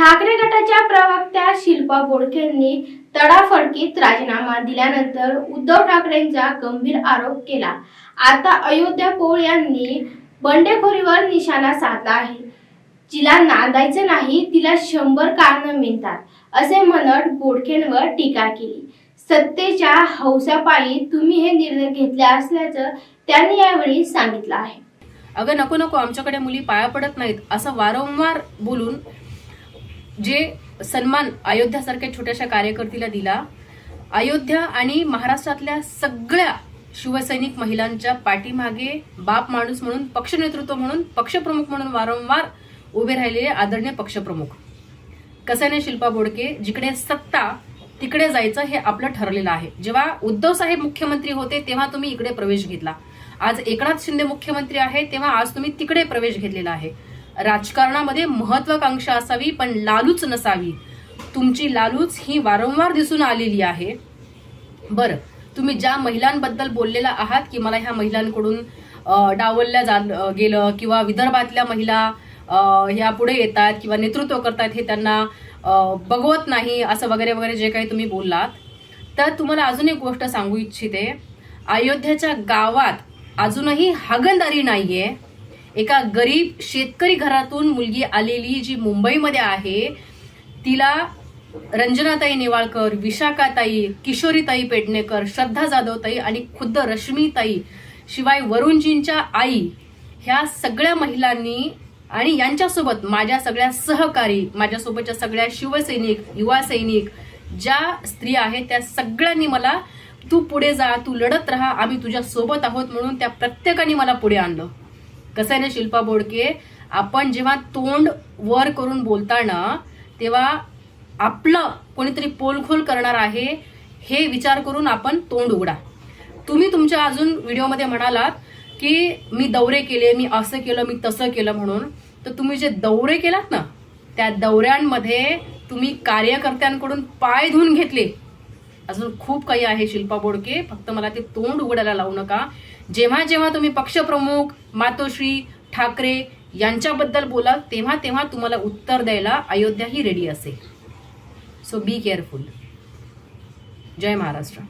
ठाकरे गटाच्या प्रवक्त्या शिल्पा बोडकेंनी तडाफडकीत राजीनामा दिल्यानंतर उद्धव ठाकरेंचा गंभीर आरोप केला. आता अयोध्या पोळ यांनी बंडेखोरीवर निशाणा साधला आहे. जिला नांदायचं नाही तिला शंभर कारण मिळतात असे म्हणत बोडखेंवर टीका केली. सत्तेच्या हौसापायी तुम्ही हे निर्णय घेतले असल्याचं त्यांनी यावेळी सांगितलं आहे. अगं नको नको आमच्याकडे मुली पाया पडत नाहीत असं वारंवार बोलून जे सन्मान अयोध्यासारख्या छोट्याशा कार्यकर्तीला दिला अयोध्या आणि महाराष्ट्रातल्या सगळ्या शिवसैनिक महिलांच्या पाठीमागे बाप माणूस म्हणून पक्ष नेतृत्व म्हणून पक्षप्रमुख म्हणून वारंवार उभे राहिलेले आदरणीय पक्षप्रमुख कसाने शिल्पा बोडके जिकडे सत्ता तिकडे जायचं हे आपलं ठरलेलं आहे. जेव्हा उद्धव साहेब मुख्यमंत्री होते तेव्हा तुम्ही इकडे प्रवेश घेतला. आज एकनाथ शिंदे मुख्यमंत्री आहे तेव्हा आज तुम्ही तिकडे प्रवेश घेतलेला आहे. राजकारणामध्ये महत्वाकांक्षा असावी पण लालूच नसावी. तुमची लालूच ही वारंवार दिसून आलेली आहे. बरं तुम्ही ज्या महिलांबद्दल बोललेला आहात की मला ह्या महिलांकडून डावलल्या जा गेलं किंवा विदर्भातल्या महिला ह्या पुढे येतात किंवा नेतृत्व करतात हे त्यांना बघवत नाही असं वगैरे वगैरे जे काही तुम्ही बोललात तर तुम्हाला अजून एक गोष्ट सांगू इच्छिते. अयोध्याच्या गावात अजूनही हागणदारी नाहीये. एका गरीब शेतकरी घरातून मुलगी आलेली जी मुंबईमध्ये आहे तिला रंजनाताई नेवाळकर विशाखाताई किशोरीताई पेडणेकर श्रद्धा जाधवताई आणि खुद्द रश्मीताई शिवाय वरुणजींच्या आई ह्या सगळ्या महिलांनी आणि यांच्यासोबत माझ्या सगळ्या सहकारी माझ्यासोबतच्या सगळ्या शिवसैनिक युवा सैनिक ज्या स्त्री आहेत त्या सगळ्यांनी मला तू पुढे जा तू लढत राहा आम्ही तुझ्या सोबत आहोत म्हणून त्या प्रत्येकाने मला पुढे आणलं. कसं आहे ना शिल्पा बोडके आपण जेव्हा तोंड वर करून बोलताना तेव्हा आपलं कोणीतरी पोलखोल करणार आहे हे विचार करून आपण तोंड उघडा. तुम्ही तुमच्या अजून व्हिडिओमध्ये म्हणालात की मी दौरे केले मी असं केलं मी तसं केलं म्हणून. तर तुम्ही जे दौरे केलात ना त्या दौऱ्यांमध्ये तुम्ही कार्यकर्त्यांकडून पाय धुवून घेतले. अजून खूप काही आहे शिल्पा बोडके. फक्त मला ते तोंड उघडायला लावू नका. जेव्हा जेव्हा तुम्ही पक्षप्रमुख मातोश्री ठाकरे यांच्याबद्दल बोला तेव्हा तेव्हा तुम्हाला उत्तर द्यायला अयोध्या ही रेडी असेल. सो बी केअरफुल जय महाराष्ट्र.